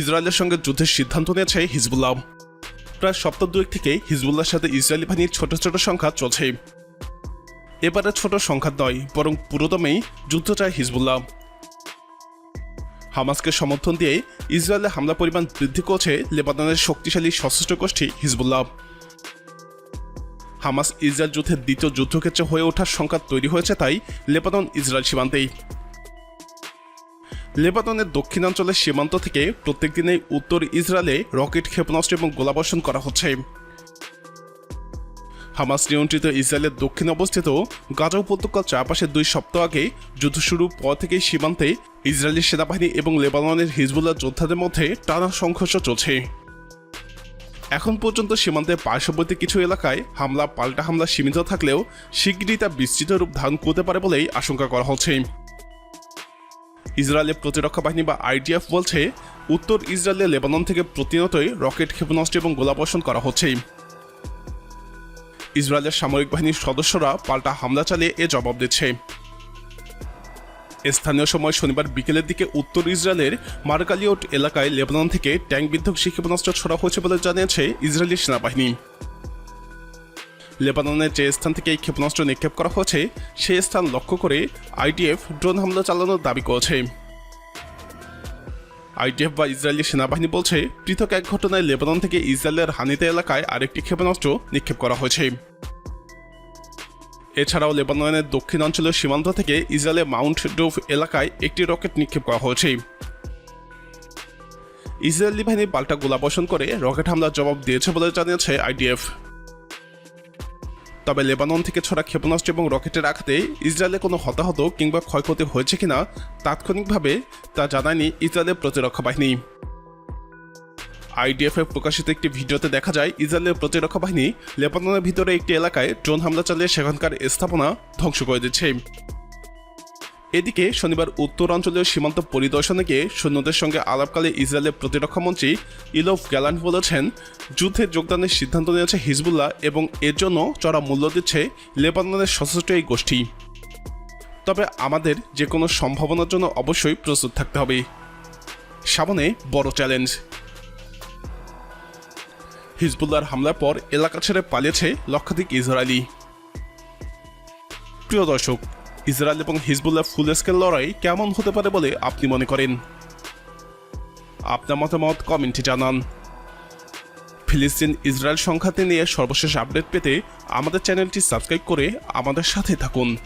ইসরায়েলের সঙ্গে যুদ্ধের সিদ্ধান্ত নিয়েছে হিজবুল্লাহ। প্রায় সপ্তাহ দুয়েক থেকে হিজবুল্লাহর সাথে ইসরায়েলি বাহিনীর ছোট ছোট সংখ্যা চলছে। এবারে ছোট সংখ্যা নয়, বরং পুরোদমেই যুদ্ধ চায় হিজবুল্লাহ। হামাসকে সমর্থন দিয়ে ইসরায়েলে হামলা পরিমাণ বৃদ্ধি করছে লেবাননের শক্তিশালী সশস্ত্র গোষ্ঠী হিজবুল্লাহ। হামাস ইসরায়েল যুদ্ধের দ্বিতীয় যুদ্ধক্ষেত্রে হয়ে ওঠার সংখ্যা তৈরি হয়েছে তাই লেবানন ইসরায়েল সীমান্তেই। লেবাননের দক্ষিণাঞ্চলের সীমান্ত থেকে প্রত্যেক দিনেই উত্তর ইসরায়েলে রকেট ক্ষেপণাস্ত্র এবং গোলাবর্ষণ করা হচ্ছে। হামাস নিয়ন্ত্রিত ইসরায়েলের দক্ষিণ অবস্থিত গাজা উপত্যকার চারপাশে দুই সপ্তাহ আগে যুদ্ধ শুরুর পর থেকেই সীমান্তে ইসরায়েলি সেনাবাহিনী এবং লেবাননের হিজবুল্লাহ যোদ্ধাদের মধ্যে টানা সংঘর্ষ চলছে। এখন পর্যন্ত সীমান্তের পার্শ্ববর্তী কিছু এলাকায় হামলা পাল্টা হামলা সীমিত থাকলেও শিগগিরই তা বিস্তৃত রূপ ধারণ করতে পারে বলেই আশঙ্কা করা হচ্ছে। ইসরায়েলের প্রতিরক্ষা বাহিনী বা আইডিএফ বলছে, উত্তর ইসরায়েলের লেবানন থেকে প্রতিনিয়তই রকেট ক্ষেপণাস্ত্র এবং গোলাবর্ষণ করা হচ্ছে। ইসরায়েলের সামরিক বাহিনীর সদস্যরা পাল্টা হামলা চালিয়ে এ জবাব দিচ্ছে। স্থানীয় সময় শনিবার বিকেলের দিকে উত্তর ইসরায়েলের মার্কালিওট এলাকায় লেবানন থেকে ট্যাঙ্ক বিধ্বংসী ক্ষেপণাস্ত্র ছড়া হয়েছে বলে জানিয়েছে ইসরায়েলি সেনাবাহিনী। লেবাননের যে স্থান থেকে এই ক্ষেপণাস্ত্র নিক্ষেপ করা হয়েছে, সেই স্থান লক্ষ্য করে আইডিএফ ড্রোন হামলা চালানোর দাবি করেছে। আইডিএফ বা ইসরায়েলি সেনাবাহিনী বলছে, পৃথক এক ঘটনায় লেবানন থেকে ইসরায়েলের হানিতে এলাকায় আরেকটি ক্ষেপণাস্ত্র নিক্ষেপ করা হয়েছে। এছাড়াও লেবাননের দক্ষিণাঞ্চলীয় সীমান্ত থেকে ইসরায়েলের মাউন্ট ডোভ এলাকায় একটি রকেট নিক্ষেপ করা হয়েছে। ইসরায়েলি বাহিনী পাল্টা গোলাবর্ষণ করে রকেট হামলার জবাব দিয়েছে বলে জানিয়েছে আইডিএফ তবে লেবানন থেকে ছড়া ক্ষেপণাস্ত্র এবং রকেটের আঘাতে ইসরায়েলে কোনো হতাহত কিংবা ক্ষয়ক্ষতি হয়েছে কিনা তাৎক্ষণিকভাবে তা জানায়নি ইসরায়েলের প্রতিরক্ষা বাহিনী। আইডিএফ প্রকাশিত একটি ভিডিওতে দেখা যায়, ইসরায়েলের প্রতিরক্ষা বাহিনী লেবাননের ভিতরে একটি এলাকায় ড্রোন হামলা চালিয়ে সেখানকার স্থাপনা ধ্বংস করে দিচ্ছে। এদিকে শনিবার উত্তরাঞ্চলীয় সীমান্ত পরিদর্শনে গিয়ে সৈন্যদের সঙ্গে আলাপকালে ইসরায়েলের প্রতিরক্ষা মন্ত্রী ইলফ গ্যালান্ট বলেছেন, যুদ্ধে যোগদানের সিদ্ধান্ত নিয়েছে হিজবুল্লাহ এবং এর জন্য চড়া মূল্য দিচ্ছে লেবাননের সশস্ত্র এই গোষ্ঠী। তবে আমাদের যে কোনো সম্ভাবনার জন্য অবশ্যই প্রস্তুত থাকতে হবে। সামনে বড় চ্যালেঞ্জ। হিজবুল্লাহর হামলার পর এলাকা ছেড়ে পালিয়েছে লক্ষাধিক ইসরায়েলি। প্রিয় দর্শক ইসরায়েল এবং হিজবুল্লাহ ফুল স্কেল লড়াই কেমন হতে পারে বলে আপনি মনে করেন? আপনার মতামত কমেন্টে জানান। ফিলিস্তিন ইসরায়েল সংখ্যাতে নিয়ে সর্বশেষ আপডেট পেতে আমাদের চ্যানেলটি সাবস্ক্রাইব করে আমাদের সাথে থাকুন।